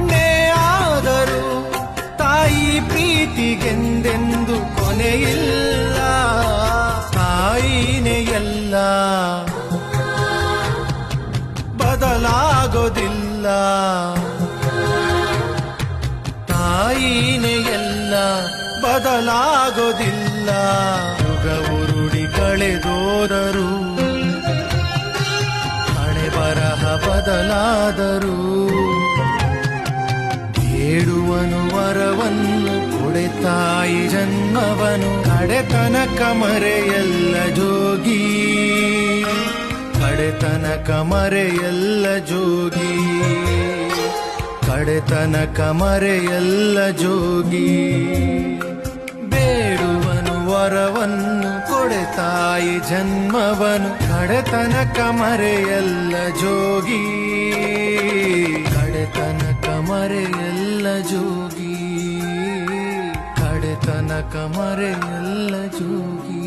ಗಂಡೇ ಆದರೂ ತಾಯಿ ಪ್ರೀತಿಗೆಂದೆಂದು ಕೊನೆಯಿಲ್ಲ. ತಾಯಿನೆಯಲ್ಲ ಬದಲಾಗೋದಿಲ್ಲ. ತಾಯಿನೇ ಬದಲಾಗೋದಿಲ್ಲ. ಯುಗ ಉರುಡಿ ಕಳೆದೋದರು, ಹಣೆ ಬರಹ ಬದಲಾದರೂ ಕೊಡೆ ತಾಯಿ ಜನ್ಮವನು ಕಡೆತನ ಕಮರೆಯಲ್ಲ ಜೋಗಿ. ಕಡೆತನ ಕಮರೆಯಲ್ಲ ಜೋಗಿ. ಕಡೆತನ ಕಮರೆಯಲ್ಲ ಜೋಗಿ. ಬೇಡುವನು ವರವನ್ನು ಕೊಡೆ ತಾಯಿ ಜನ್ಮವನು ಕಡೆತನ ಕಮರೆಯಲ್ಲ ಜೋಗಿ. ಕಡೆತನ ಕಮರೆಯಲ್ಲ ಜೋಗಿ. ಕಡೆತನಕ ಮರೆಯಲ್ಲ ಜೋಗಿ